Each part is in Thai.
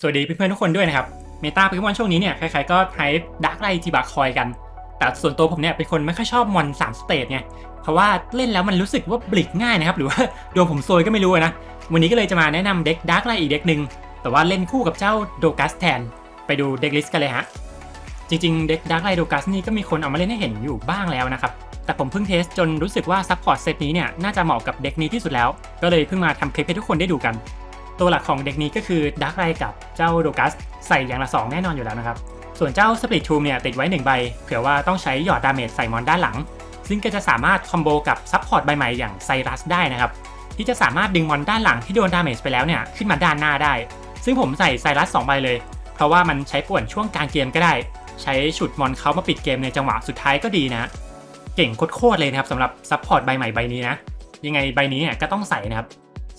สวัสดีเพื่อนๆทุกคนด้วยนะครับเมตาโปเกมอนช่วงนี้เนี่ยใครๆก็ไฮป์ดักไลจิบาคอยกัน แต่ส่วนตัวผมเนี่ยเป็นคนไม่ค่อยชอบมอน3สเตจไงเพราะว่าเล่นแล้วมันรู้สึกว่าบลิกง่ายนะครับ หรือว่าโดนผมซวยก็ไม่รู้นะ วันนี้ก็เลยจะมาแนะนำเด็กดักไลอีกเด็กหนึ่งแต่ว่าเล่นคู่กับเจ้าโดกัสแทน ไปดูเด็กลิสต์กันเลยฮะจริงๆเด็กดักไลโดกัสนี่ก็มีคนเอามาเล่นให้เห็นอยู่บ้างแล้วนะครับแต่ผมเพิ่งเทสจนรู้สึกว่าซัพพอร์ตเซตนี้เนี่ยน่าจะเหมาะกับเด็กนี้ที่สุดแล้ว ก็เลยเพิ่งมาทำคลิปให้ทุกคนได้ดูกัน ตัวหลักของเด็กนี้ก็คือดักไรกับเจ้าโดกัสใส่อย่างละ 2 แน่นอนอยู่แล้วนะครับ ส่วนเจ้าสปริตทูมเนี่ยติดไว้ 1 ใบ เผื่อว่าต้องใช้หยอดดาเมจใส่มอนด้านหลัง ซึ่งก็จะสามารถคอมโบกับซับพอร์ตใบใหม่อย่างไซรัสได้นะครับ ที่จะสามารถดึงมอนด้านหลังที่โดนดาเมจไปแล้วเนี่ยขึ้นมาด้านหน้าได้ ซึ่งผมใส่ไซรัส2ใบเลย เพราะว่ามันใช้ป่วนช่วงกลางเกมก็ได้ ใช้ฉุดมอนเขามาปิดเกมในจังหวะสุดท้ายก็ดีนะ เก่งโคตรเลยนะครับสำหรับซับพอร์ตใบใหม่ใบนี้นะยังไงใบนี้เนี่ยก็ต้องใส่นะครับ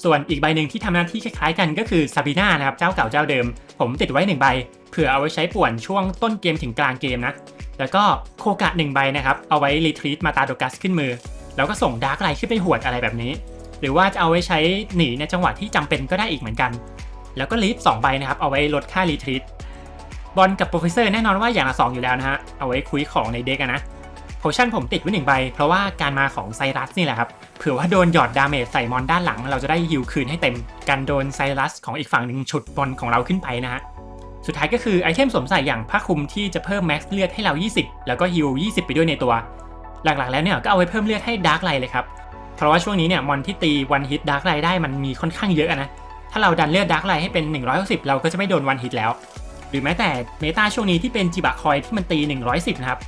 ส่วนอีกใบหนึ่งที่ทำหน้าที่คล้ายๆกันก็คือซาบีนานะครับเจ้าเก่าเจ้าเดิม ผมติดไว้ 1 ใบ เผื่อเอาไว้ใช้ป่วนช่วงต้นเกมถึงกลางเกมนะ แล้วก็โคกะ1ใบนะครับเอาไว้รีทรีตมาตาโดกัสขึ้นมือ แล้วก็ส่งดาร์กไลท์ขึ้นไปหวดอะไรแบบนี้ หรือว่าจะเอาไว้ใช้หนีในจังหวะที่จำเป็นก็ได้อีกเหมือนกัน แล้วก็ลีฟ2ใบนะครับเอาไว้ลดค่ารีทรีตบอลกับโปรเฟสเซอร์แน่นอนว่าอย่างละสองอยู่แล้วนะฮะเอาไว้คุยของในเด็กนะ ชั่นผมติดไว้หนึ่งใบ เพราะว่าการมาของไซรัสนี่แหละครับ เผื่อว่าโดนหยอดดาเมจใส่มอนด้านหลัง เราจะได้ฮิวคืนให้เต็มกันโดนไซรัสของอีกฝั่งหนึ่งฉุดบอลของเราขึ้นไปนะฮะสุดท้ายก็คือไอเทมสวมใส่อย่างผ้าคลุมที่จะเพิ่มแม็กซ์เลือดให้เรา 20 แล้วก็ฮิว20 ไปด้วยในตัว หลักๆแล้วเนี่ยก็เอาไว้เพิ่มเลือดให้ดาร์กไลเลยครับเพราะว่าช่วงนี้เนี่ยมอนที่ตีวันฮิตดาร์กไลได้มันมีค่อนข้างเยอะอะนะถ้าเราดันเลือดดาร์กไลให้เป็น160เราก็จะไม่โดนวันฮิตแล้ว หรือแม้แต่เมตาช่วงนี้ที่เป็นจิบะคอยที่มันตี 110 นะครับ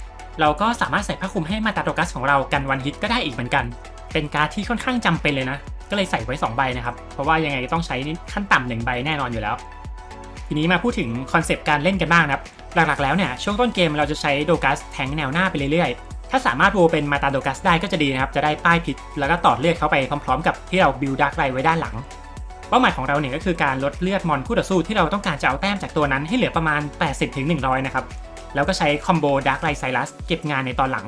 เราก็สามารถใส่ผ้าคลุมให้มาตาโตกัสของเรากันวันฮิตก็ได้อีกเหมือนกัน เป็นการ์ดที่ค่อนข้างจำเป็นเลยนะ ก็เลยใส่ไว้ 2 ใบนะครับ เพราะว่ายังไงก็ต้องใช้ขั้นต่ำหนึ่งใบแน่นอนอยู่แล้ว ทีนี้มาพูดถึงคอนเซปต์การเล่นกันบ้างนะครับ หลักๆแล้วเนี่ยช่วงต้นเกมเราจะใช้โดกัสแทงแนวหน้าไปเรื่อยๆ ถ้าสามารถโวเป็นมาตาโดกัสได้ก็จะดีนะครับ จะได้ป้ายพิษแล้วก็ตอดเลือดเข้าไปพร้อมๆ กับที่เราบิวดักไลไว้ด้านหลังเป้าหมายของเราเนี่ยก็คือการลดเลือดมอนคู่ต่อสู้ที่เราต้องการจะเอาแต้มจากตัวนั้นให้เหลือประมาณ 80-100 นะครับ แล้วก็ใช้คอมโบดาร์กไลไซรัสเก็บงานในตอนหลัง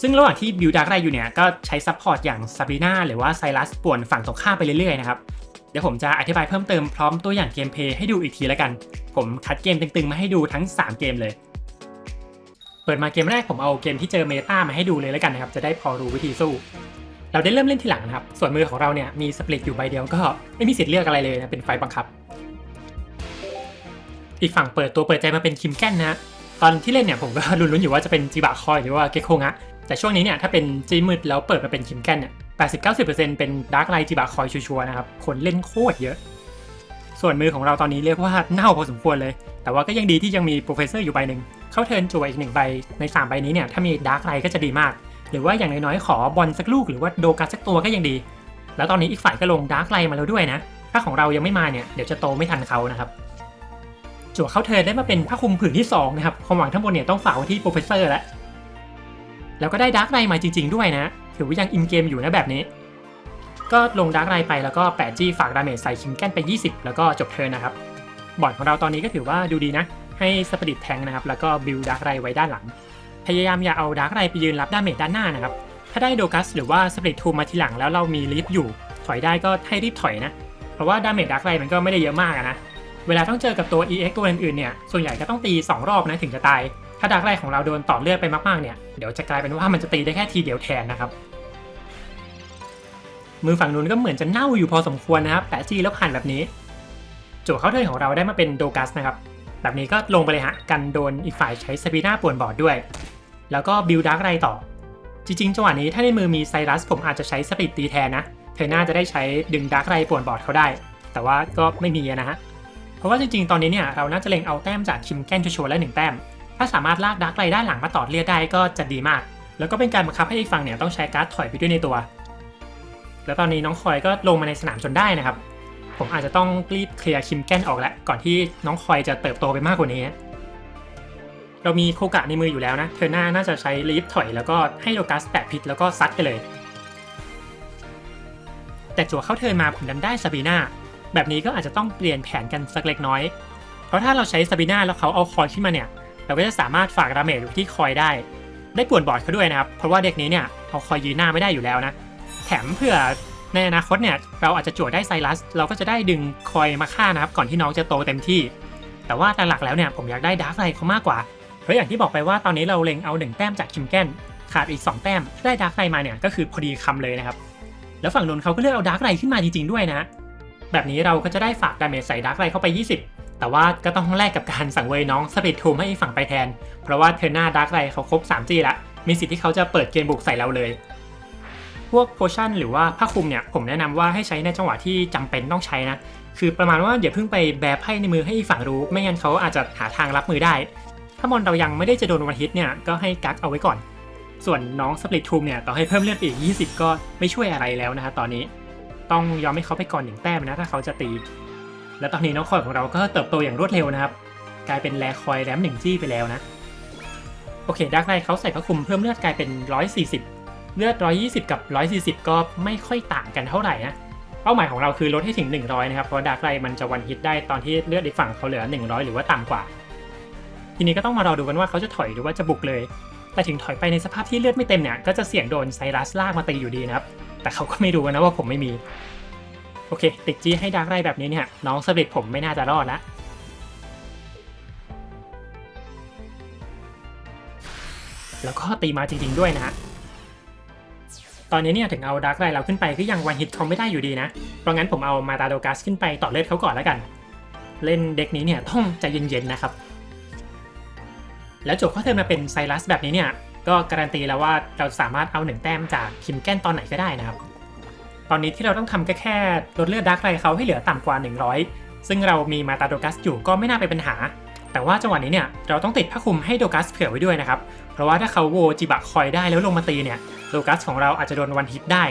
ซึ่งระหว่างที่บิวดาร์กไลอยู่เนี่ยก็ใช้ซัพพอร์ตอย่างซาบีนาหรือว่าไซรัสป่วนฝั่งตรงข้ามไปเรื่อยๆนะครับ เดี๋ยวผมจะอธิบายเพิ่มเติมพร้อมตัวอย่างเกมเพลย์ให้ดูอีกทีแล้วกัน ผมคัดเกมตึงๆมาให้ดูทั้ง 3 เกมเลย เปิดมาเกมแรกผมเอาเกมที่เจอเมตามาให้ดูเลยแล้วกันนะครับจะได้พอรู้วิธีสู้เราได้เริ่มเล่นทีหลังนะครับ ส่วนมือของเราเนี่ยมีสปลิตอยู่ใบเดียวก็ไม่มีสิทธิ์เลือกอะไรเลยนะ เป็นไฟบังคับ อีกฝั่งเปิดตัวเปิดใจมาเป็นคิมแกนนะ ตอนที่เล่นเนี่ยผมก็ลุ้นๆอยู่ว่าจะเป็นจิบะคอยหรือว่าเกโคงะแต่ช่วงนี้เนี่ยถ้าเป็นจีมืดแล้วเปิดมาเป็นคิมแกนเนี่ย80-90%เป็นดาร์กไลจิบะคอยชัวร์นะครับคนเล่นโคตรเยอะ ส่วนมือของเราตอนนี้เรียกว่าเน่าพอสมควรเลย แต่ว่าก็ยังดีที่ยังมีโปรเฟสเซอร์อยู่ใบหนึ่งเข้าเทิร์นจั่วอีกหนึ่งใบใน 3 ใบนี้เนี่ยถ้ามีดาร์กไลก็จะดีมาก หรือว่าอย่างน้อยๆขอบอลสักลูกหรือว่าโดกัสสักตัวก็ยังดี แล้วตอนนี้อีกฝ่ายก็ลงดาร์กไลมาแล้วด้วยนะถ้าของเรายังไม่มาเนี่ยเดี๋ยวจะโตไม่ทันเขานะครับ จั่วเข้าเทิร์นได้มาเป็นผ้าคลุมผืนที่สองนะครับความหวังทั้งหมดเนี่ยต้องฝากไว้ที่โปรเฟสเซอร์แล้วแล้วก็ได้ดาร์กไลมาจริง ๆ ด้วยนะ ถือว่ายังอินเกมอยู่นะแบบนี้ ก็ลงดาร์กไลไปแล้วก็แปะจี้ฝากดาเมจใส่คิมแกนไป 20 แล้วก็จบเทิร์นนะครับ บอร์ดของเราตอนนี้ก็ถือว่าดูดีนะ ให้สปริตแทงนะครับ แล้วก็บิลดาร์กไลไว้ด้านหลัง พยายามอย่าเอาดาร์กไลไปยืนรับดาเมจด้านหน้านะครับ ถ้าได้โดกัสหรือว่าสปริตทูมาทีหลังแล้วเรามีลิฟต์อยู่ ถอยได้ก็ให้รีบถอยนะ เพราะว่าดาเมจดาร์กไลมันก็ไม่ได้เยอะมากนะ เวลาต้องเจอกับตัว EX ตัวอื่นๆเนี่ย ส่วนใหญ่ก็ต้องตี 2 รอบนะถึงจะตาย ถ้าดาร์กไลของเราโดนต่อเลือดไปมากๆเนี่ย เดี๋ยวจะกลายเป็นว่ามันจะตีได้แค่ทีเดียวแทนนะครับ มือฝั่งนู้นก็เหมือนจะเน่าอยู่พอสมควรนะครับแปะจี้แล้วผ่านแบบนี้จั่เข้าเทิร์นของเราได้มาเป็นโดกัสนะครับ แบบนี้ก็ลงไปเลยฮะ กันโดนอีกฝ่ายใช้สปีน่าป่วนบอร์ดด้วย แล้วก็บิลดาร์กไรต่อ จริงๆจังหวะนี้ถ้าในมือมีไซรัสผมอาจจะใช้สปีดตีแทนนะ เธอน่าจะได้ใช้ดึงดาร์กไรป่วนบอร์ดเขาได้ แต่ว่าก็ไม่มีนะฮะ เพราะว่าจริงๆ ตอนนี้เนี่ยเราน่าจะเล็งเอาแต้มจากคิมแกนชัวร์และหนึ่งแต้ม ถ้าสามารถลากดาร์กไรด้านหลังมาต่อเลือดได้ก็จะดีมาก แล้วก็เป็นการบังคับให้อีกฝั่งเนี่ยต้องใช้การ์ดถอยไปด้วยในตัว แล้วตอนนี้น้องคอยก็ลงมาในสนามจนได้นะครับ ผมอาจจะต้องรีบเคลียร์คิมแกนออกแล้วก่อนที่น้องคอยจะเติบโตไปมากกว่านี้เรามีโคกะในมืออยู่แล้วนะ เธอหน้าน่าจะใช้ลีฟถอยแล้วก็ให้โลกัสแตะพิษแล้วก็ซัดไปเลย แต่จั่วเข้าเทิร์นมาผมดันได้ซาบีนา แบบนี้ก็อาจจะต้องเปลี่ยนแผนกันสักเล็กน้อย เพราะถ้าเราใช้ซาบีนาแล้วเขาเอาคอยขึ้นมาเนี่ย เราก็จะสามารถฝากดาเมจอยู่ที่คอยได้ ได้ป่วนบอร์ดเขาด้วยนะครับ เพราะว่าเด็กนี้เนี่ยเอาคอยยืนหน้าไม่ได้อยู่แล้วนะ แถมเผื่อในอนาคตเนี่ยเราอาจจะจั่วได้ไซรัส เราก็จะได้ดึงคอยมาฆ่านะครับ ก่อนที่น้องจะโตเต็มที่ แต่ว่าหลักๆแล้วเนี่ยผมอยากได้ดาร์กไ i เขามากกว่า เพราะอย่างที่บอกไปว่าตอนนี้เราเล็งเอาหนึ่งแต้มจากคิมแกนขาดอีก 2 แต้มได้ดาร์กไ i มาเนี่ยก็คือพอดีคำเลยนะครับแล้วฝั่งนนเขาก็เลือกเอาดาร์กไ i ขึ้นมาจริงๆด้วยนะ แบบนี้เราก็จะได้ฝากดาเมจใส่ดาร์กไ i เข้าไป 20 แต่ว่าก็ต้องแลกกับการสั่งเวยน้องสปีดทูมให้อีกฝั่งไปแทน เพราะว่าเทอร์หน้าดาร์กไ i เขาครบ 3G ละมีสิทธิ์ที่เขาจะเปิดเกมบุกใส่เราเลย พวกโพชั่นหรือว่าผ้าคลุมเนี่ยผมแนะนำว่าให้ใช้ในจังหวะที่จำเป็นต้องใช้นะ คือประมาณว่าอย่าเพิ่งไปแบร์ไพ่ในมือให้อีกฝั่งรู้ ไม่งั้นเขาอาจจะหาทางรับมือได้ ถ้ามอนเรายังไม่ได้จะโดนวันฮิตเนี่ยก็ให้กักเอาไว้ก่อน ส่วนน้องสปริตทูมเนี่ยต่อให้เพิ่มเลือดไปอีก 20 ก็ไม่ช่วยอะไรแล้วนะฮะตอนนี้ ต้องยอมให้เขาไปก่อนหนึ่งแต้มนะถ้าเขาจะตี และตอนนี้น้องคอยของเราก็เติบโตอย่างรวดเร็วนะครับ กลายเป็นแรคอยแรมหนึ่งจี้ไปแล้วนะโอเคดักไนเขาใส่ผ้าคลุมเพิ่มเลือดกลายเป็น 140 เลือด 120 กับ 140 ก็ไม่ค่อยต่างกันเท่าไหร่นะเป้าหมายของเราคือลดให้ถึง 100 นะครับ เพราะดาร์กไ i มันจะวันฮิตได้ตอนที่เลือดอีกฝั่งเขาเหลือ 100 หรือว่าต่ำกว่า ทีนี้ก็ต้องมารอดูกันว่าเขาจะถอยหรือว่าจะบุกเลย แต่ถึงถอยไปในสภาพที่เลือดไม่เต็มเนี่ย ก็จะเสี่ยงโดนไซรัสลากมาตีอยู่ดีนะครับ แต่เขาก็ไม่รู้นะว่าผมไม่มี โอเค ติดจี้ให้ดาร์กไ i แบบนี้เนี่ย น้องสปิริตผมไม่น่าจะรอดละแล้วก็ตีมาจริง ๆ ด้วยนะฮะ ตอนนี้เนี่ยถึงเอาดาร์กไ i เราขึ้นไปก็ยังวันฮิตเขาไม่ได้อยู่ดีนะ เพราะงั้นผมเอามาตาโดกัสขึ้นไปต่อเลือดเขาก่อนแล้วกัน เล่นเด็กนี้เนี่ยต้องใจเย็นๆนะครับ แล้วจบข้อเทิร์นมาเป็นไซรัสแบบนี้เนี่ย ก็การันตีแล้วว่าเราสามารถเอาหนึ่งแต้มจากคิมแกนตอนไหนก็ได้นะครับ ตอนนี้ที่เราต้องทำก็แค่ลดเลือดดาร์กไ i เขาให้เหลือต่ำกว่า 100 ซึ่งเรามีมาตาโดกัสอยู่ก็ไม่น่าเป็นปัญหา แต่ว่าจังหวะนี้เนี่ยเราต้องติดผ้าคลุมให้โดกัสเผื่อไว้ด้วยนะครับ เพราะว่าถ้าเขาโวจิบะคอยได้แล้วลงมาตีเนี่ยโดกัสของเราอาจจะโดนวันฮิตได้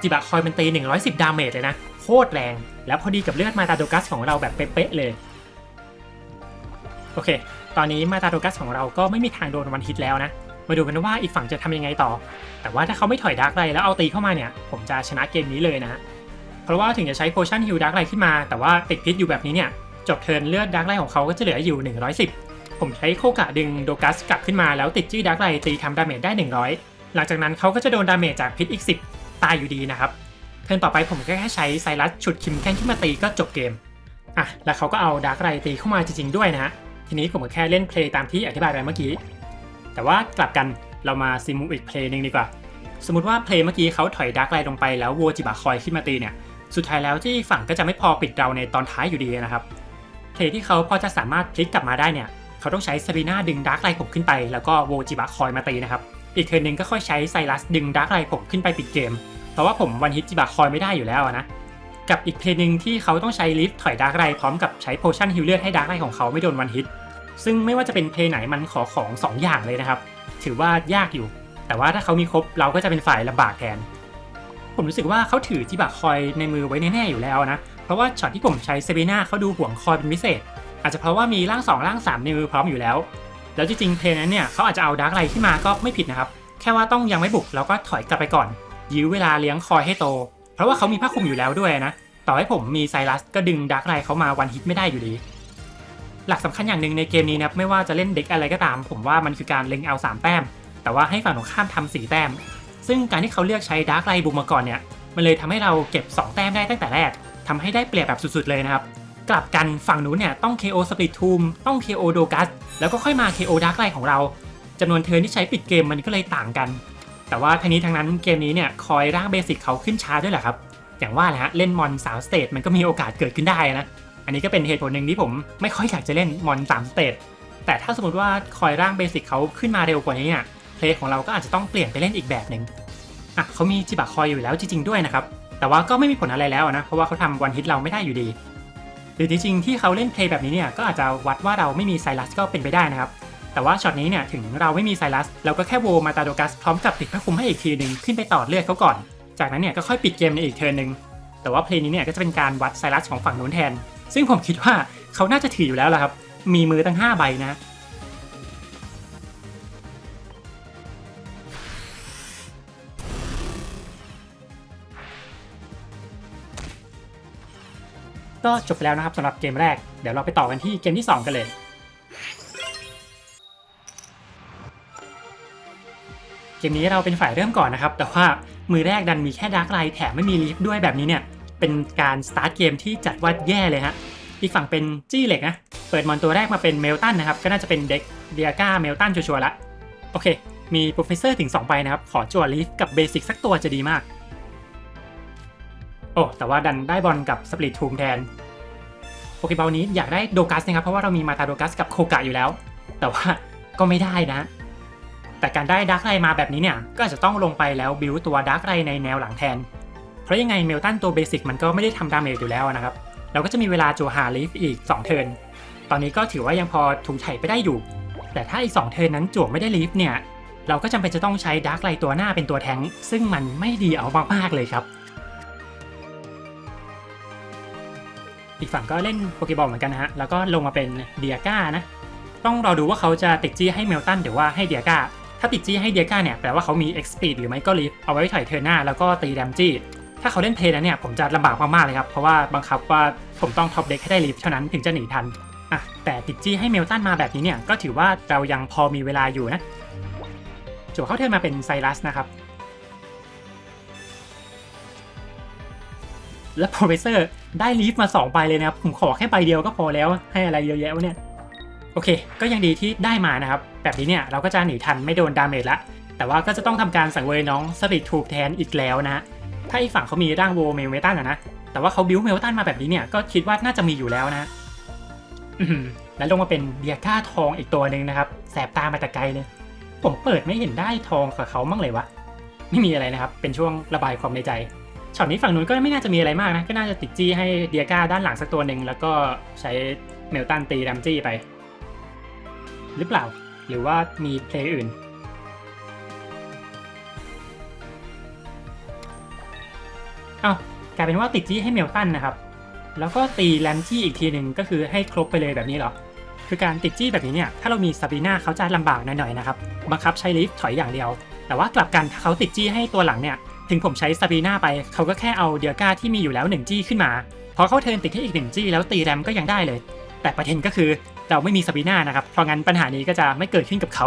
จิบะคอยมันตี 110 ดาเมจเลยนะโคตรแรง แล้วพอดีกับเลือดมาตาโดกัสของเราแบบเป๊ะๆเลยโอเค ตอนนี้มาตาโดกัสของเราก็ไม่มีทางโดนวันฮิตแล้วนะ มาดูกันว่าอีกฝั่งจะทำยังไงต่อ แต่ว่าถ้าเขาไม่ถอยดาร์กไ i แล้วเอาตีเข้ามาเนี่ย ผมจะชนะเกมนี้เลยนะเพราะว่าถึงจะใช้โพชั่นฮิลดาร์กไ i ขึ้นมา แต่ว่าติดพิษอยู่แบบนี้เนี่ยจบเทิร์นเลือดดาร์กไ i ของเขาก็จะเหลืออยู่ 110 ผมใช้โคกะดึงโดกัสกลับขึ้นมาแล้วติดจี้ดาร์กไ i ตีทำดาเมจได้ 100 หลังจากนั้นเขาก็จะโดนดาเมจจากพิษอีก 10 ตายอยู่ดีนะครับเทิร์นต่อไปผมก็แค่ใช้ไซรัสฉุดคิมแคนขึ้นมาตีก็จบเกมอะแล้วเขาก็เอาดาร์กไ i ตีเข้ามาจริงๆด้วยนะฮะทีนี้ผมก็แค่เล่นเพลย์ตามที่อธิบายไปเมื่อกี้ แต่ว่ากลับกันเรามาซิมูอีกเพลย์หนึ่งดีกว่า สมมติว่าเพลย์เมื่อกี้เขาถอยดาร์กไ i ลงไปแล้ววัวจิบะคอยขึ้นมาตีเนี่ย สุดท้ายแล้วที่ฝั่งก็จะไม่พอปิดเราในตอนท้ายอยู่ดีนะครับ เพลย์ที่เขาพอจะสามารถพลิกกลับมาได้เนี่ย เขาต้องใช้ซารีนาดึงดาร์กไ i ผมขึ้นไป แล้วก็โวจิบะคอยมาตีนะครับ อีกเทิร์นหนึ่งก็ค่อยใช้ไซรัสดึงดาร์กไ i ผมขึ้นไปปิดเกม เพราะว่าผมวันฮิตจิบะคอยไม่ได้อยู่แล้วนะ กับอีกเพลย์หนึ่งที่เขาต้องใช้ลิฟต์ถอยดาร์กไ i พร้อมกับใช้โพชั่นฮิลเลือดให้ดาร์กไ i ของเขาไม่โดนวันฮิต ซึ่งไม่ว่าจะเป็นเพลไหนมันขอของ 2 อย่างเลยนะครับ ถือว่ายากอยู่ แต่ว่าถ้าเขามีครบเราก็จะเป็นฝ่ายลำบากแทน ผมรู้สึกว่าเขาถือจิบะคอยในมือไว้แน่ๆอยู่แล้วนะ เพราะว่าช็อตที่ผมใช้เซเบนาเขาดูห่วงคอยเป็นพิเศษ อาจจะเพราะว่ามีร่าง 2 ร่าง 3 ในมือพร้อมอยู่แล้ว แล้วจริงๆเพลนั้นเนี่ยเขาอาจจะเอาดาร์กไ i ขึ้นมาก็ไม่ผิดนะครับ แค่ว่าต้องยังไม่บุกเราก็ถอยกลับไปก่อน ยื้อเวลาเลี้ยงคอยให้โต เพราะว่าเขามีผ้าคลุมอยู่แล้วด้วยนะ ต่อให้ผมมีไซรัสก็ดึงดาร์กไ i เขามาวันฮิตไม่ได้อยู่ดี หลักสำคัญอย่างหนึ่งในเกมนี้นะครับไม่ว่าจะเล่นเด็กอะไรก็ตาม ผมว่ามันคือการเล็งเอา 3 แต้ม แต่ว่าให้ฝั่งตรงข้ามทำ4แต้ม ซึ่งการที่เขาเลือกใช้ดาร์กไ i บุกมาก่อนเนี่ยมันเลยทำให้เราเก็บ 2 แต้มได้ตั้งแต่แรกทำให้ได้เปรียบแบบสุดๆเลยนะครับกลับกันฝั่งนู้นเนี่ยต้อง KO Split Tomb ต้อง KO d o g a s แล้วก็ค่อยมา KO Dark Knight ของเราจำนวนเทิร์นที่ใช้ปิดเกมมันก็เลยต่างกัน แต่ว่าทั้งนี้ทั้งนั้นเกมนี้เนี่ยคอยร่างเบสิกเขาขึ้นช้าด้วยแหละครับ อย่างว่าแหละฮะเล่นมอนสามสเตจมันก็มีโอกาสเกิดขึ้นได้นะ อันนี้ก็เป็นเหตุผลหนึ่งที่ผมไม่ค่อยอยากจะเล่นมอนสามสเตจแต่ถ้าสมมติว่าคอยร่างเบสิกเขาขึ้นมาเร็วกว่านี้เนี่ยเพลย์ของเราก็อาจจะต้องเปลี่ยนไปเล่นอีกแบบหนึ่งอะเขามีจิบะคอยอยู่แล้วจริงๆด้วยนะครับแต่ว่าก็ไม่มีผลอะไรแล้วนะเพราะว่าเขาทำวันฮิตเราไม่ได้อยู่ดี หรือจริงๆที่เขาเล่นเพลย์แบบนี้เนี่ยก็อาจจะวัดว่าเราไม่มีไซรัสก็เป็นไปได้นะครับแต่ว่าช็อตนี้เนี่ยถึงเราไม่มีไซรัสเราก็แค่โวมาตาโดกัสพร้อมกับติดผ้าคลุมให้อีกทีหนึ่งขึ้นไปต่อเลือดเขาก่อน จากนั้นเนี่ยก็ค่อยปิดเกมในอีกเทิร์นหนึ่งแต่ว่าเพลย์นี้เนี่ยก็จะเป็นการวัดไซรัสของฝั่งนู้นแทน ซึ่งผมคิดว่าเขาน่าจะถืออยู่แล้วล่ะครับ มีมือตั้ง 5 ใบนะก็จบไปแล้วนะครับสำหรับเกมแรก เดี๋ยวเราไปต่อกันที่เกมที่ 2 กันเลย เกมนี้เราเป็นฝ่ายเริ่มก่อนนะครับ แต่ว่ามือแรกดันมีแค่ดาร์กไลท์แถมไม่มีลีฟด้วยแบบนี้เนี่ย เป็นการสตาร์ทเกมที่จัดว่าแย่เลยฮะ อีกฝั่งเป็นจี้เหล็กนะ เปิดมอนตัวแรกมาเป็นเมลตันนะครับ ก็น่าจะเป็นเด็กเดียก้าเมลตันชัวร์ๆละ โอเค มีโปรเฟสเซอร์ถึง 2 ใบนะครับ ขอจั่วลีฟกับเบสิกสักตัวจะดีมาก โอ้ แต่ว่าดันได้บอลกับสปริตทูมแทนโปเกบอลนี้อยากได้โดกัสนะครับ เพราะว่าเรามีมาตาโดกัสกับโคกะอยู่แล้ว แต่ว่าก็ไม่ได้นะ แต่การได้ดาร์กไรมาแบบนี้เนี่ย ก็จะต้องลงไปแล้วบิวตัวดาร์กไรในแนวหลังแทน เพราะยังไงเมลตันตัวเบสิกมันก็ไม่ได้ทำดาเมจอยู่แล้วนะครับ เราก็จะมีเวลาจัวหาลีฟอีก 2 เทิร์น ตอนนี้ก็ถือว่ายังพอถูไถไปได้อยู่ แต่ถ้าอีก 2 เทิร์นนั้นจั่วไม่ได้ลีฟเนี่ย เราก็จำเป็นจะต้องใช้ดาร์กไลตัวหน้าเป็นตัวแทงซึ่งมันไม่ดีเอามากๆเลยครับ อีกฝั่งก็เล่นโปเกบอลเหมือนกันนะฮะ แล้วก็ลงมาเป็นเดียก้านะ ต้องรอดูว่าเขาจะติดจี้ให้เมลตันหรือว่าให้เดียก้าถ้าติดจี้ให้เดียก้าเนี่ยแปลว่าเขามี X speed หรือไม่ก็ลีฟเอาไว้ถอยเทิร์หน้าแล้วก็ตีแดมจี้ ถ้าเขาเล่นเพลย์แล้วเนี่ยผมจะลำบากมากๆเลยครับเพราะว่าบังคับว่าผมต้องท็อปเด็กให้ได้ลีฟเท่านั้นถึงจะหนีทันอะแต่ติดจี้ให้เมลตันมาแบบนี้เนี่ยก็ถือว่าเรายังพอมีเวลาอยู่นะจั่วเข้าเทิร์นมาเป็นไซรัสนะครับ แล้วโปรเฟสเซอร์ได้ลีฟมา2ใบเลยนะครับผมขอแค่ใบเดียวก็พอแล้วให้อะไรเยอะแยะวะเนี่ยโอเค ก็ยังดีที่ได้มานะครับ แบบนี้เนี่ยเราก็จะหนีทันไม่โดนดาเมจละแต่ว่าก็จะต้องทำการสังเวยน้องสปิดทูบแทนอีกแล้วนะ ถ้าอีกฝั่งเขามีร่างโวเมลเมตันอะนะ แต่ว่าเขาบิวเมลตันมาแบบนี้เนี่ย ก็คิดว่าน่าจะมีอยู่แล้วนะแล้วลงมาเป็นเบียก้าทองอีกตัวหนึ่งนะครับ แสบตามาแต่ไกลเลย ผมเปิดไม่เห็นได้ทองกับเขามั่งเลยวะ ไม่มีอะไรนะครับ เป็นช่วงระบายความในใจ ช็อตนี้ฝั่งนู้นก็ไม่น่าจะมีอะไรมากนะ ก็น่าจะติดจี้ให้เดียก้าด้านหลังสักตัวหนึ่งแล้วก็ใช้เมลตันตีดัมจี้ไป หรือเปล่า หรือว่ามีเพลย์อื่น เอ้ากลายเป็นว่าติดจี้ให้เมลตันนะครับ แล้วก็ตีแรมจี้อีกทีหนึ่งก็คือให้ครบไปเลยแบบนี้เหรอ คือการติดจี้แบบนี้เนี่ยถ้าเรามีซาบีนาเขาจะลำบากหน่อยๆนะครับบังคับใช้ลิฟต์ถอยอย่างเดียว แต่ว่ากลับกันถ้าเขาติดจี้ให้ตัวหลังเนี่ยถึงผมใช้ซาบีนาไปเขาก็แค่เอาเดียก้าที่มีอยู่แล้ว1จี้ขึ้นมาพอเขาเทินติดให้อีก1จี้แล้วตีแรมก็ยังได้เลย แต่ประเด็นก็คือเราไม่มีซาบีนานะครับเพราะงั้นปัญหานี้ก็จะไม่เกิดขึ้นกับเขา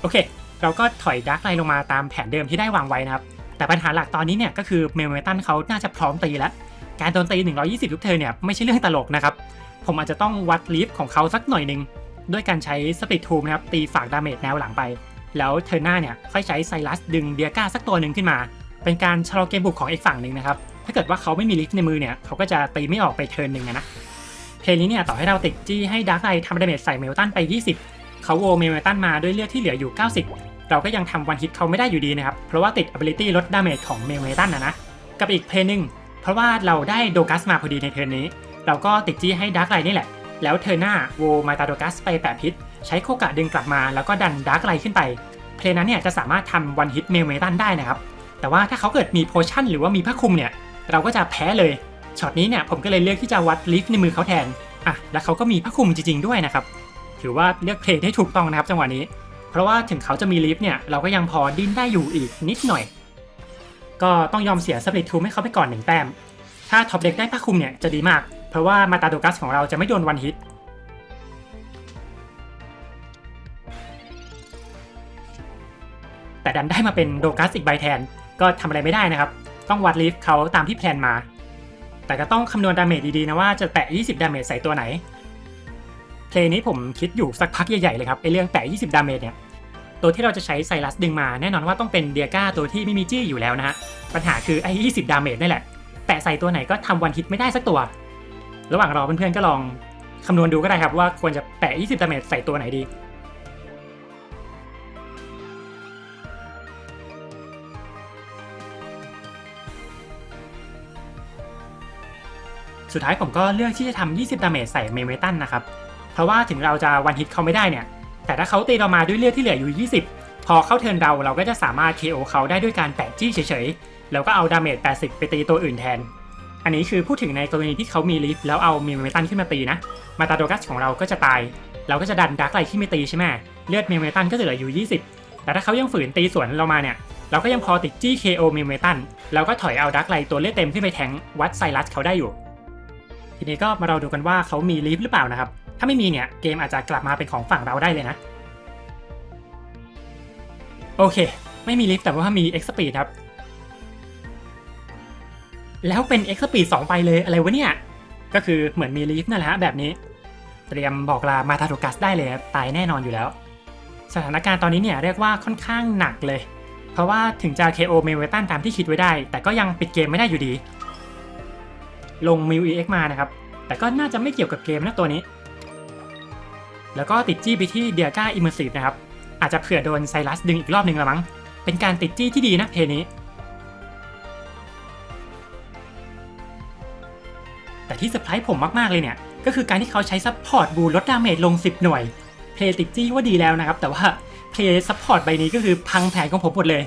โอเค เราก็ถอยดักไลน์ลงมาตามแผนเดิมที่ได้วางไว้นะครับ แต่ปัญหาหลักตอนนี้เนี่ยก็คือเมลเมตันเขาน่าจะพร้อมตีแล้ว การโดนตี 120 ทุกเทิร์เนี่ยไม่ใช่เรื่องตลกนะครับ ผมอาจจะต้องวัดลีฟของเขาสักหน่อยหนึ่งด้วยการใช้สปิดทูมนะครับตีฝากดาเมจแนวหลังไป แล้วเทิร์นหน้าเนี่ยค่อยใช้ไซรัสดึงเดียก้าสักตัวหนึ่งขึ้นมา เป็นการชะลอเกมบุกของอีกฝั่งหนึ่งนะครับถ้าเกิดว่าเขาไม่มีลิฟในมือเนี่ยเขาก็จะตีไม่ออกไปเทิร์นหนึ่งนะเพลนี้เนี่ยต่อให้เราติดจี้ให้ดาร์กไลทำดาเมจใส่เมลตันไป 20 เขาโวเมลตันมาด้วยเลือดที่เหลืออยู่ 90 เราก็ยังทำวันฮิตเขาไม่ได้อยู่ดีนะครับ เพราะว่าติด ability ลดดาเมจของเมลตันนะนะ กับอีกเพลย์หนึงเพราะว่าเราได้โดกัสมาพอดีในเทิร์นนี้ เราก็ติดจี้ให้ดาร์กไลนี่แหละ แล้วเทิร์นหน้าโวมาตาโดกัสไปแปะพิษ ใช้โคกะดึงกลับมาแล้วก็ดันดาร์กไลขึ้นไป เพลย์นั้นเนี่ยจะสามารถทำวันฮิตเมลเมตันได้นะครับ แต่ว่าถ้าเขาเกิดมีโพชั่นหรือว่ามีผ้าคลุมเนี่ยเราก็จะแพ้เลย ช็อตนี้เนี่ยผมก็เลยเลือกที่จะวัดลิฟต์ในมือเขาแทน อะ แล้วเขาก็มีผ้าคลุมจริงๆด้วยนะครับ ถือว่าเลือกเพลย์ได้ถูกต้องนะครับจังหวะนี้ เพราะว่าถึงเขาจะมีลิฟต์เนี่ยเราก็ยังพอดิ้นได้อยู่อีกนิดหน่อย ก็ต้องยอมเสียสปริตทูให้เขาไปก่อนหนึ่งแต้ม ถ้าท็อปเด็กได้ผ้าคลุมเนี่ยจะดีมาก เพราะว่ามาตาโดกัสของเราจะไม่โดนวันฮิตแต่ดันได้มาเป็นโดกัสอีกใบแทน ก็ทำอะไรไม่ได้นะครับ ต้องวัดลิฟต์เขาตามที่แพลนมา แต่ก็ต้องคำนวณดาเมจดีๆนะว่าจะแตะ 20 ดาเมจใส่ตัวไหน เพลงนี้ผมคิดอยู่สักพักใหญ่ๆเลยครับไอเรื่องแตะ20 ดาเมจเนี่ยตัวที่เราจะใช้ไซรัสดึงมาแน่นอนว่าต้องเป็นเดียก้าตัวที่ไม่มีจี้อยู่แล้วนะฮะปัญหาคือไอ้20 ดาเมจนี่แหละแตะใส่ตัวไหนก็ทำวันฮิตไม่ได้สักตัว ระหว่างรอเพื่อนๆก็ลองคำนวณดูก็ได้ครับว่าควรจะแตะ20 ดาเมจใส่ตัวไหนดีสุดท้ายผมก็เลือกที่จะทำ 20 ดาเมจใส่เมเมตันนะครับ เพราะว่าถึงเราจะวันฮิตเขาไม่ได้เนี่ย แต่ถ้าเขาตีเรามาด้วยเลือดที่เหลืออยู่ 20 พอเข้าเทิร์นเราเราก็จะสามารถ KO เขาได้ด้วยการแปะจี้เฉยๆ แล้วก็เอาดาเมจ 80 ไปตีตัวอื่นแทน อันนี้คือพูดถึงในกรณีที่เขามีลิฟต์แล้วเอาเมเมตันขึ้นมาตีนะ มาตาโดกัสของเราก็จะตาย เราก็จะดันดักไลที่ไม่ตีใช่ไหมเลือดเมเมตันก็จะเหลืออยู่ 20 แต่ถ้าเขายังฝืนตีสวนเรามาเนี่ย เราก็ยังพอติดจี้ KO เมเมตันแล้วก็ถอยเอาดักไลตัวเลือดเต็มขึ้นไปแทงวัดไซรัสเขาได้อยู่ ทีนี้ก็มาเราดูกันว่าเขามีลีฟหรือเปล่านะครับาไม่มีเนี่ยเกมอาจจะกลับมาเป็นของฝั่งเราได้เลยนะ โอเค ไม่มีลิฟต์แต่ว่ามี X Speed ครับ แล้วเป็น X Speed 2 ไปเลยอะไรวะเนี่ย ก็คือเหมือนมีลีฟต์นั่นแหละแบบนี้ เตรียมบอกลามาทาโดกัสได้เลยตายแน่นอนอยู่แล้ว สถานการณ์ตอนนี้เนี่ยเรียกว่าค่อนข้างหนักเลย เพราะว่าถึงจะ KO เมเวตันตามที่คิดไว้ได้ แต่ก็ยังปิดเกมไม่ได้อยู่ดี ลงมิว EX มานะครับแต่ก็น่าจะไม่เกี่ยวกับเกมนะตัวนี้ แล้วก็ติดจี้ไปที่เดียก้าอิมเมอร์ซีฟนะครับ อาจจะเผื่อโดนไซรัสดึงอีกรอบหนึ่งละมั้ง เป็นการติดจี้ที่ดีนะเพลย์นี้ แต่ที่เซอร์ไพรส์ผมมาก ๆ เลยเนี่ย ก็คือการที่เขาใช้ซัพพอร์ตบูลดดาเมจลง 10 หน่วย เพลย์ติดจี้ว่าดีแล้วนะครับ แต่ว่าเพลย์ซัพพอร์ตใบนี้ก็คือพังแผนของผมหมดเลย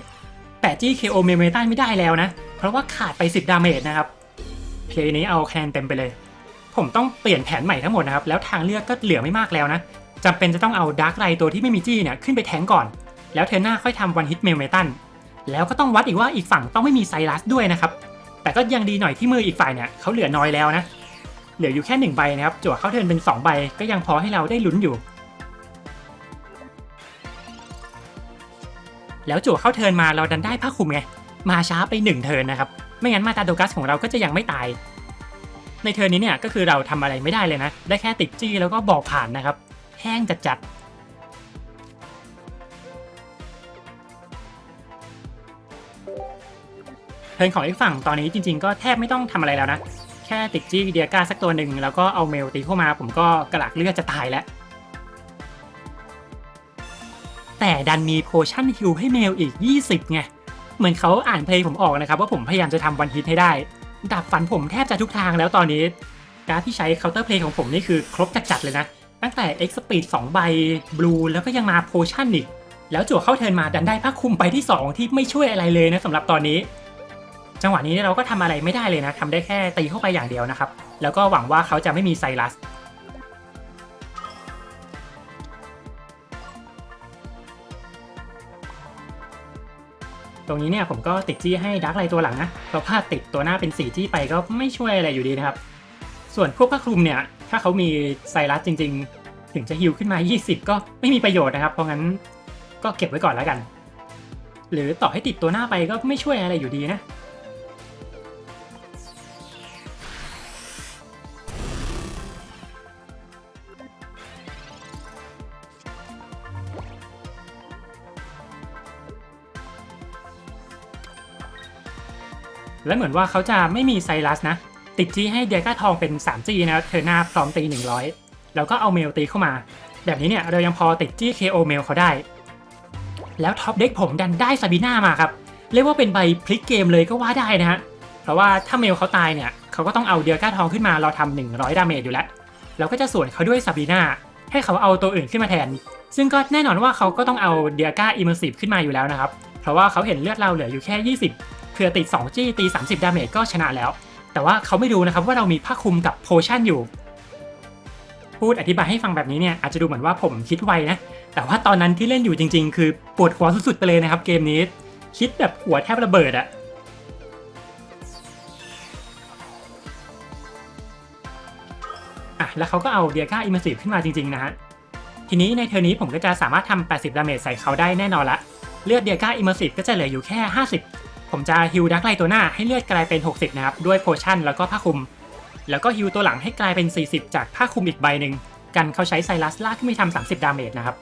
แต่จี้ KO เมเมตันไม่ได้แล้วนะ เพราะว่าขาดไป 10 ดาเมจนะครับ เพลย์นี้เอาคะแนนเต็มไปเลย ผมต้องเปลี่ยนแผนใหม่ทั้งหมดนะครับ แล้วทางเลือกก็เหลือไม่มากแล้วนะจำเป็นจะต้องเอาดาร์กไรตัวที่ไม่มีจี้เนี่ยขึ้นไปแทงก่อน แล้วเทอร์นาค่อยทำวันฮิตเมลเมตันแล้วก็ต้องวัดอีกว่าอีกฝั่งต้องไม่มีไซรัสด้วยนะครับ แต่ก็ยังดีหน่อยที่มืออีกฝ่ายเนี่ยเขาเหลือน้อยแล้วนะ เหลืออยู่แค่หนึ่งใบนะครับจั่วเข้าเทินเป็นสองใบก็ยังพอให้เราได้ลุ้นอยู่ แล้วจั่วเข้าเทินมาเราดันได้ผ้าคลุมไงมาช้าไปหนึ่งเทินนะครับ ไม่งั้นมาตาโดกัสของเราก็จะยังไม่ตาย ในเทิร์นี้เนี่ยก็คือเราทำอะไรไม่ได้เลยนะ ได้แค่ติดจี้แล้วก็บอกผ่านนะครับ แห้งจัดๆเทิร์นของอีกฝั่งตอนนี้จริง ๆ ก็แทบไม่ต้องทำอะไรแล้วนะ แค่ติดจี้เดียก้าสักตัวหนึ่งแล้วก็เอาเมลตีเข้ามา ผมก็กระหลักเลือดจะตายแล้วแต่ดันมีโพชั่นฮิลให้เมลอีก 20 ไง เหมือนเขาอ่านเพลงผมออกนะครับ ว่าผมพยายามจะทำวันฮิตให้ได้ ดับฝันผมแทบจะทุกทางแล้วตอนนี้การดที่ใช้เคาน์เตอร์เพลย์ของผมนี่คือครบจัดๆเลยนะ ตั้งแต่ X Speed 2 ใบ Blue แล้วก็ยังมาโพชั่นอีก แล้วจั่วเข้าเทิร์นมาดันได้ผ้าคลุมไปที่ 2 ที่ไม่ช่วยอะไรเลยนะสำหรับตอนนี้ จังหวะนี้เราก็ทำอะไรไม่ได้เลยนะทำได้แค่ตีเข้าไปอย่างเดียวนะครับ แล้วก็หวังว่าเขาจะไม่มีไซรัส ตรงนี้เนี่ยผมก็ติดจี้ให้ดักไลตัวหลังนะเพราะว่าติดตัวหน้าเป็นสีจี้ไปก็ไม่ช่วยอะไรอยู่ดีนะครับ ส่วนพวกผ้าคลุมเนี่ย ถ้าเขามีไซรัสจริง ๆ ถึงจะฮิวขึ้นมา 20 ก็ไม่มีประโยชน์นะครับ เพราะงั้นก็เก็บไว้ก่อนแล้วกัน หรือต่อให้ติดตัวหน้าไปก็ไม่ช่วยอะไรอยู่ดีนะ และเหมือนว่าเขาจะไม่มีไซรัสนะ ติดจี้ให้เดียก้าทองเป็น 3G นะเธอหน้าพร้อมตี 100 แล้วก็เอาเมลตีเข้ามา แบบนี้เนี่ยเรายังพอติดจี้ KO เมลเขาได้ แล้วท็อปเด็กผมดันได้ซาบีน่ามาครับ เรียกว่าเป็นใบพลิกเกมเลยก็ว่าได้นะฮะเพราะว่าถ้าเมลเขาตายเนี่ยเขาก็ต้องเอาเดียก้าทองขึ้นมาเราทำ100 ดาเมจอยู่แล้วแล้วก็จะสวนเขาด้วยซาบีน่าให้เขาเอาตัวอื่นขึ้นมาแทน ซึ่งก็แน่นอนว่าเขาก็ต้องเอาเดียก้าอิมเมอร์ซีฟขึ้นมาอยู่แล้วนะครับ เพราะว่าเขาเห็นเลือดเราเหลืออยู่แค่ 20 เผื่อติด 2 จี้ตี 30 ดาเมจก็ชนะแล้ว แต่ว่าเขาไม่รู้นะครับว่าเรามีผ้าคลุมกับโพชั่นอยู่ พูดอธิบายให้ฟังแบบนี้เนี่ยอาจจะดูเหมือนว่าผมคิดไวนะ แต่ว่าตอนนั้นที่เล่นอยู่จริง ๆ คือปวดหัวสุดๆไปเลยนะครับเกมนี้ คิดแบบหัวแทบระเบิดอะอะแล้วเขาก็เอาเดียก้าอิมเมอร์ซีฟขึ้นมาจริง ๆ นะฮะ ทีนี้ในเทอร์นี้ผมก็จะสามารถทำ80 ดาเมจใส่เขาได้แน่นอนละ เลือดเดียก้าอิมเมอร์ซีฟก็จะเหลืออยู่แค่ 50 ผมจะฮิลดักไลตัวหน้าให้เลือดกลายเป็น 60 นะครับ ด้วยโพชั่นแล้วก็ผ้าคลุม แล้วก็ฮิลตัวหลังให้กลายเป็น 40 จากผ้าคลุมอีกใบหนึ่งกันเขาใช้ไซรัสลากขึ้นไปทำ30 ดาเมจนะครับ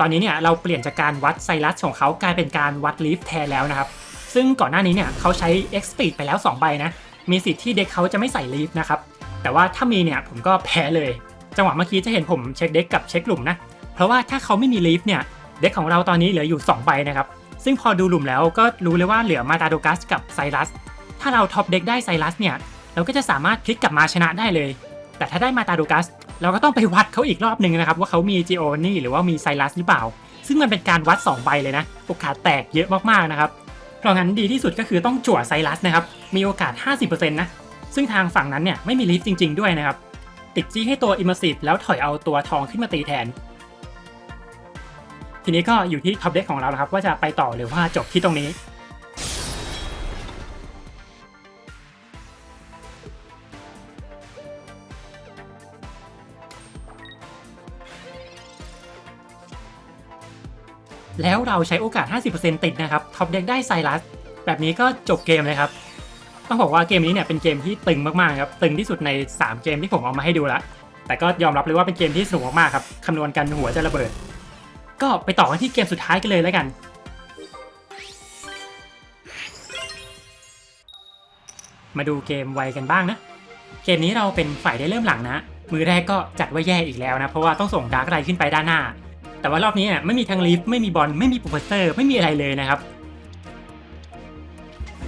ตอนนี้เนี่ยเราเปลี่ยนจากการวัดไซรัสของเขากลายเป็นการวัดลีฟแทนแล้วนะครับ ซึ่งก่อนหน้านี้เนี่ยเขาใช้ X Speed ไปแล้ว 2 ใบนะ มีสิทธิ์ที่เด็กเขาจะไม่ใส่ลีฟนะครับ แต่ว่าถ้ามีเนี่ยผมก็แพ้เลย จังหวะเมื่อกี้จะเห็นผมเช็คเด็กกับเช็คหลุมนะ เพราะว่าถ้าเขาไม่มีลีฟเนี่ย เด็กของเราตอนนี้เหลืออยู่ 2 ใบนะครับ ซึ่งพอดูหลุมแล้วก็รู้เลยว่าเหลือมาตาโดกัสกับไซรัส ถ้าเราท็อปเด็กได้ไซรัสเนี่ย เราก็จะสามารถพลิกกลับมาชนะได้เลย แต่ถ้าได้มาตาโดกัส เราก็ต้องไปวัดเขาอีกรอบหนึ่งนะครับ ว่าเขามีจีโอนี่หรือว่ามีไซรัสหรือเปล่า ซึ่งมันเป็นการวัด 2 ใบเลยนะ โอกาสแตกเยอะมากๆนะครับ เพราะงั้นดีที่สุดก็คือต้องจั่วไซรัสนะครับ มีโอกาส 50%นะ ซึ่งทางฝั่งนั้นเนี่ยไม่มีลิฟต์จริง ๆ ด้วยนะครับ ติดจี้ให้ตัว Immersive แล้วถอยเอาตัวทองขึ้นมาตีแทน ทีนี้ก็อยู่ที่ท็อปเด็กของเราแล้วครับว่าจะไปต่อหรือว่าจบที่ตรงนี้แล้วเราใช้โอกาส 50%ติดนะครับ ท็อปเด็กได้ไซรัส แบบนี้ก็จบเกมเลยครับ ต้องบอกว่าเกมนี้เนี่ยเป็นเกมที่ตึงมากๆครับ ตึงที่สุดใน 3 เกมที่ผมเอามาให้ดูแล้วแต่ก็ยอมรับเลยว่าเป็นเกมที่สนุกมากๆครับ คำนวณกันหัวจะระเบิด ก็ไปต่อกันที่เกมสุดท้ายกันเลยแล้วกัน มาดูเกมไวกันบ้างนะ เกมนี้เราเป็นฝ่ายได้เริ่มหลังนะ มือแรกก็จัดว่าแย่อีกแล้วนะ เพราะว่าต้องส่งดาร์กไรขึ้นไปด้านหน้า แต่ว่ารอบนี้เนี่ยไม่มีทั้งลิฟต์ไม่มีบอลไม่มีโปรเฟสเซอร์ไม่มีอะไรเลยนะครับ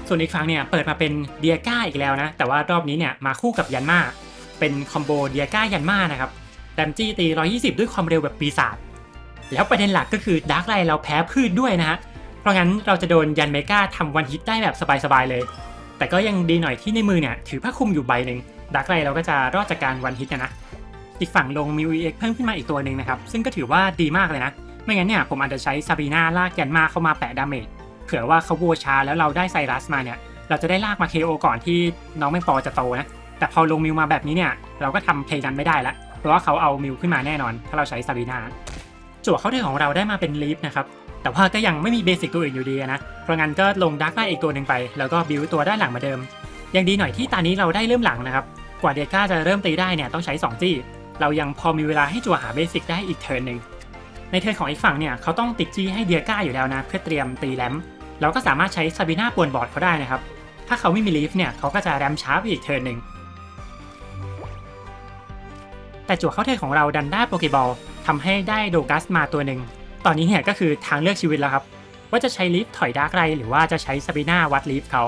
ส่วนอีกฝั่งเนี่ยเปิดมาเป็นเดียก้าอีกแล้วนะ แต่ว่ารอบนี้เนี่ยมาคู่กับยันมาเป็นคอมโบเดียก้ายันมานะครับแดมจี้ตี 120 ด้วยความเร็วแบบปีศาจ แล้วประเด็นหลักก็คือดาร์กไรเราแพ้พืชด้วยนะฮะ เพราะงั้นเราจะโดนยันเมกาทำวันฮิตได้แบบสบายๆเลย แต่ก็ยังดีหน่อยที่ในมือเนี่ยถือผ้าคลุมอยู่ใบหนึ่งดาร์กไรเราก็จะรอดจากการวันฮิตนะนะอีกฝั่งลงมิวเอ็กเพิ่มขึ้นมาอีกตัวหนึ่งนะครับ ซึ่งก็ถือว่าดีมากเลยนะ ไม่งั้นเนี่ยผมอาจจะใช้ซาบีนาลากยันมาเข้ามาแปะดาเมจ เผื่อว่าเขาบัวช้าแล้วเราได้ไซรัสมาเนี่ย เราจะได้ลากมา KO ก่อนที่น้องแมงปอจะโตนะ แต่พอลงมิวมาแบบนี้เนี่ย เราก็ทำเพลย์นั้นไม่ได้ละ เพราะว่าเขาเอามิวขึ้นมาแน่นอน ถ้าเราใช้ซาบีนา จั่วเข้าเทของเราได้มาเป็นลีฟนะครับแต่ว่าก็ยังไม่มีเบสิกตัวอื่นอยู่ดีนะ เพราะงั้นก็ลงดักได้อีกตัวหนึ่งไป แล้วก็บิวตัวด้านหลังมาเดิม ยังดีหน่อยที่ตอนนี้เราได้เริ่มหลังนะครับ กว่าเดก้าจะเริ่มตีได้เนี่ยต้องใช้ 2 จี้ เรายังพอมีเวลาให้จั่วหาเบสิกได้อีกเทิร์นหนึ่ง ในเทิร์นของอีกฝั่งเนี่ยเขาต้องติดจี้ให้เดียก้าอยู่แล้วนะ เพื่อเตรียมตีแรมเราก็สามารถใช้ซาบีน่าปวนบอร์ดเขาได้นะครับ ถ้าเขาไม่มีลีฟเนี่ยเขาก็จะแรมช้าไปอีกเทิร์นหนึ่ง แต่จั่วเข้าเทิร์นของเราดันได้โปเกบอล ทำให้ได้โดกัสมาตัวหนึ่ง ตอนนี้เนี่ยก็คือทางเลือกชีวิตแล้วครับ ว่าจะใช้ลีฟถอยดาร์กไรหรือว่าจะใช้ซาบีนาวัดลีฟเขา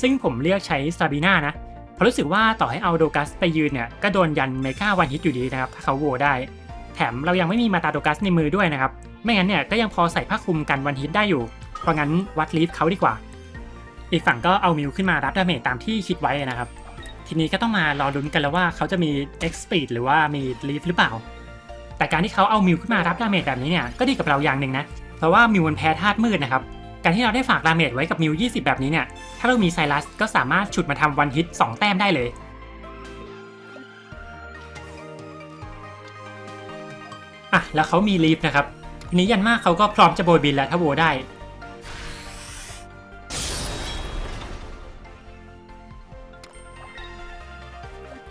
ซึ่งผมเลือกใช้ซาบีนานะเพราะรู้สึกว่าต่อให้เอาโดกัสไปยืนเนี่ยก็โดนยันเมกาวันฮิตอยู่ดีนะครับถ้าเขาโวได้ แถมเรายังไม่มีมาตาโดกัสในมือด้วยนะครับ ไม่งั้นเนี่ยก็ยังพอใส่ผ้าคลุมกันวันฮิตได้อยู่ เพราะงั้นวัดลีฟเขาดีกว่า อีกฝั่งก็เอามิวขึ้นมารับดาเมจตามที่คิดไว้นะครับ ทีนี้ก็ต้องมารอลุ้นกันแล้วว่าเขาจะมี X Speed หรือว่ามี Leaf หรือเปล่า แต่การที่เขาเอามิวขึ้นมารับดาเมจแบบนี้เนี่ยก็ดีกับเราอย่างหนึ่งนะ เพราะว่ามิวมันแพ้ธาตุมืดนะครับ การที่เราได้ฝากดาเมจไว้กับมิว 20 แบบนี้เนี่ย ถ้าเรามีไซรัสก็สามารถฉุดมาทำวันฮิต 2 แต้มได้เลยอะแล้วเขามีลีฟนะครับทีนี้ยันมากเขาก็พร้อมจะโบยบินแล้วถ้าโบได้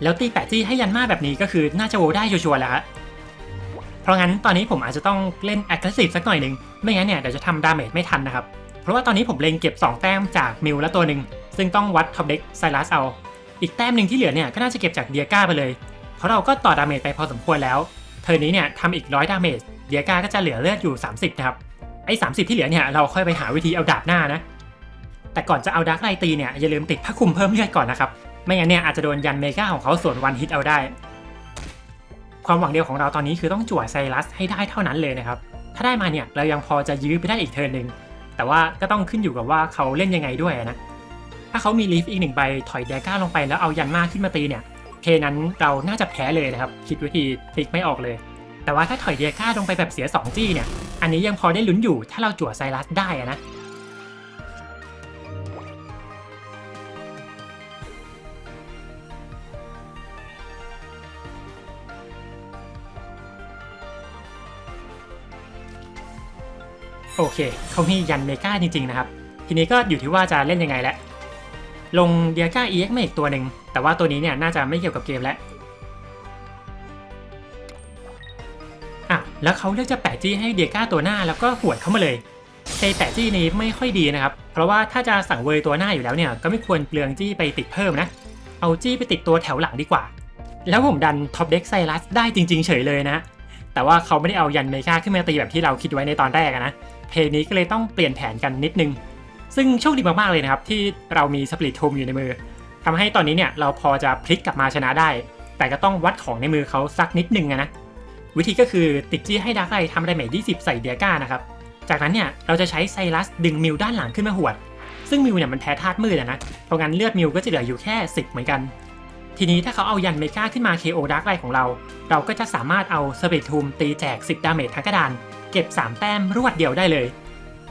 แล้วตีแปะจี้ให้ยันมาแบบนี้ก็คือน่าจะโวได้ชัวร์แล้วฮะเพราะงั้นตอนนี้ผมอาจจะต้องเล่น aggressive สักหน่อยหนึ่งไม่งั้นเนี่ยเดี๋ยวจะทำดาเมจไม่ทันนะครับ เพราะว่าตอนนี้ผมเล็งเก็บ 2 แต้มจากมิวและตัวหนึ่งซึ่งต้องวัดท็อปเด็กไซรัสเอา อีกแต้มหนึ่งที่เหลือเนี่ยก็น่าจะเก็บจากเดียก้าไปเลย เพราะเราก็ต่อดาเมจไปพอสมควรแล้วเทอร์นนี้เนี่ยทำอีกร้อยดาเมจเดียก้าก็จะเหลือเลือดอยู่ 30นะครับไอ้30ที่เหลือเนี่ยเราค่อยไปหาวิธีเอาดาบหน้านะแต่ก่อนจะเอาดาร์กไลตีเนี่ยอย่าลืมติดผ้าคลุมเพิ่มเลือดก่อนนะครับ ไม่งั้นเนี่ยอาจจะโดนยันเมกาของเขาส่วนวันฮิตเอาได้ ความหวังเดียวของเราตอนนี้คือต้องจั่วไซรัสให้ได้เท่านั้นเลยนะครับ ถ้าได้มาเนี่ยเรายังพอจะยื้อไปได้อีกเทิร์นหนึ่งแต่ว่าก็ต้องขึ้นอยู่กับว่าเขาเล่นยังไงด้วยนะถ้าเขามีลีฟอีกหนึ่งใบถอยเดก้าลงไปแล้วเอายันมาขึ้นมาตีเนี่ยเพนั้นเราน่าจะแพ้เลยนะครับ คิดวิธีพลิกไม่ออกเลย แต่ว่าถ้าถอยเดียก้าลงไปแบบเสีย 2 จี้เนี่ย อันนี้ยังพอได้ลุ้นอยู่ถ้าเราจั่วไซรัสได้อะนะ โอเค เขามียันเมกาจริงๆนะครับ ทีนี้ก็อยู่ที่ว่าจะเล่นยังไงแล้วลงเดียก้า EX มาอีกตัวหนึ่ง แต่ว่าตัวนี้เนี่ยน่าจะไม่เกี่ยวกับเกมแล้วอะแล้วเขาเลือกจะแปะจี้ให้เดียก้าตัวหน้าแล้วก็หวดเข้ามาเลยเซแปะจี้นี้ไม่ค่อยดีนะครับ เพราะว่าถ้าจะสั่งเวยตัวหน้าอยู่แล้วเนี่ยก็ไม่ควรเปลืองจี้ไปติดเพิ่มนะ เอาจี้ไปติดตัวแถวหลังดีกว่า แล้วผมดันท็อปเด็กไซรัสได้จริง ๆ เฉยเลยนะ แต่ว่าเขาไม่ได้เอายันเมกาขึ้นมาตีแบบที่เราคิดไว้ในตอนแรกนะ เพลงนี้ก็เลยต้องเปลี่ยนแผนกันนิดนึง ซึ่งโชคดีมากๆเลยนะครับ ที่เรามีสปริตทูมอยู่ในมือทำให้ตอนนี้เนี่ยเราพอจะพลิกกลับมาชนะได้ แต่ก็ต้องวัดของในมือเขาสักนิดนึงนะ วิธีก็คือติดจี้ให้ดาร์กไลทำดาเมจ20 ใส่เดียก้านะครับ จากนั้นเนี่ยเราจะใช้ไซรัสดึงมิวด้านหลังขึ้นมาหวด ซึ่งมิวเนี่ยมันแพ้ธาตุมืดอนะ เพราะงั้นเลือดมิวก็จะเหลืออยู่แค่ 10 เหมือนกันทีนี้ถ้าเขาเอายันเมกาขึ้นมา KO ดาร์กไลของเรา เราก็จะสามารถเอาสเปริตทูมตีแจก 10 ดาเมจทั้งกระดาน เก็บ 3 แต้มรวดเดียวได้เลย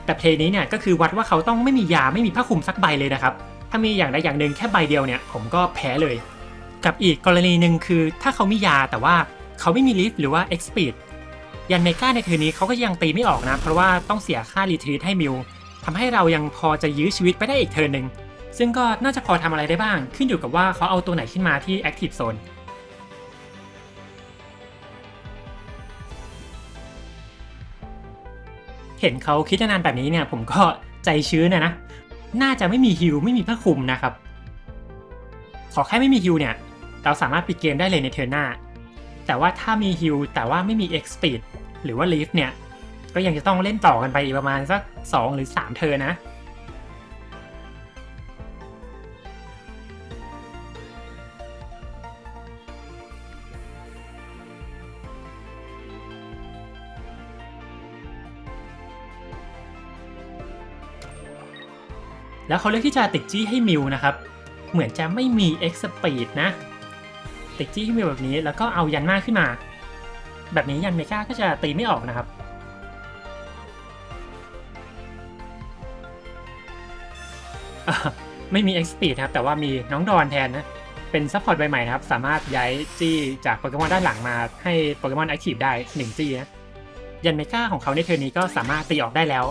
แต่เพลนี้เนี่ยก็คือวัดว่าเขาต้องไม่มียาไม่มีผ้าคลุมสักใบเลยนะครับ ถ้ามีอย่างใดอย่างหนึ่งแค่ใบเดียวเนี่ยผมก็แพ้เลย กับอีกกรณีหนึ่งคือถ้าเขามียาแต่ว่าเขาไม่มีลิฟหรือว่า X Speed ยันเมกาในเทอร์นี้เขาก็ยังตีไม่ออกนะ เพราะว่าต้องเสียค่ารีทรีทให้มิวทำให้เรายังพอจะยื้อชีวิตไปได้อีกเทิร์นหนึ่งซึ่งก็น่าจะพอทำอะไรได้บ้าง ขึ้นอยู่กับว่าเขาเอาตัวไหนขึ้นมาที่ Active Zone เห็นเขาคิดนานแบบนี้เนี่ยผมก็ใจชื้นนะนะ น่าจะไม่มีฮิลไม่มีผ้าคลุมนะครับ ขอแค่ไม่มีฮิลเนี่ย เราสามารถปิดเกมได้เลยในเทอร์นหน้า แต่ว่าถ้ามีฮิลแต่ว่าไม่มี X Speed หรือว่าลีฟเนี่ย ก็ยังจะต้องเล่นต่อกันไปอีกประมาณสัก 2 หรือ 3 เทอร์นะ แล้วเขาเลือกที่จะติดจี้ให้มิวนะครับ เหมือนจะไม่มี X Speed นะ ติดจี้ให้มิวแบบนี้แล้วก็เอายันมาขึ้นมา แบบนี้ยันเมกาก็จะตีไม่ออกนะครับ ไม่มี X Speed นะครับ แต่ว่ามีน้องดอนแทนนะ เป็นซัพพอร์ตใบใหม่นะครับ สามารถย้ายจี้จากโปเกมอนด้านหลังมาให้โปเกมอนแอคทีฟได้1จี้นะยันเมกาของเขาในเทอร์นนี้ก็สามารถตีออกได้แล้ว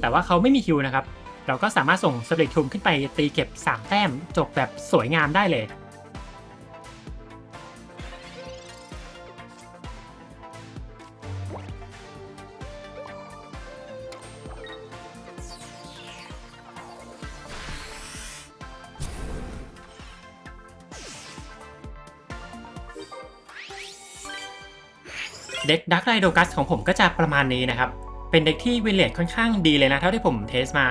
แต่ว่าเขาไม่มีคิวนะครับ เราก็สามารถส่งสเปรดทุมขึ้นไปตีเก็บ 3 แต้มจบแบบสวยงามได้เลย เด็กดักไรโดกัสของผมก็จะประมาณนี้นะครับ เป็นเด็กที่วิลเลจค่อนข้างดีเลยนะ เท่าที่ผมเทสมา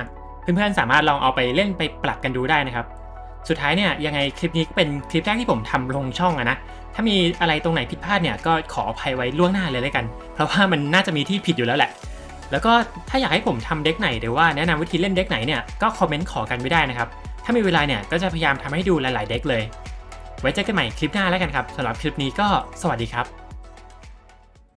เพื่อนๆสามารถลองเอาไปเล่นไปปรับกันดูได้นะครับ สุดท้ายเนี่ยยังไงคลิปนี้ก็เป็นคลิปแรกที่ผมทำลงช่องอะนะถ้ามีอะไรตรงไหนผิดพลาดเนี่ยก็ขออภัยไว้ล่วงหน้าเลยแล้วกัน เพราะว่ามันน่าจะมีที่ผิดอยู่แล้วแหละ แล้วก็ถ้าอยากให้ผมทำเด็กไหนหรือว่าแนะนำวิธีเล่นเด็กไหนเนี่ยก็คอมเมนต์ขอกันไม่ได้นะครับถ้ามีเวลาเนี่ยก็จะพยายามทำให้ดูหลาย ๆ เด็กเลย ไว้เจอกันใหม่คลิปหน้าแล้วกันครับสำหรับคลิปนี้ก็สวัสดีครับ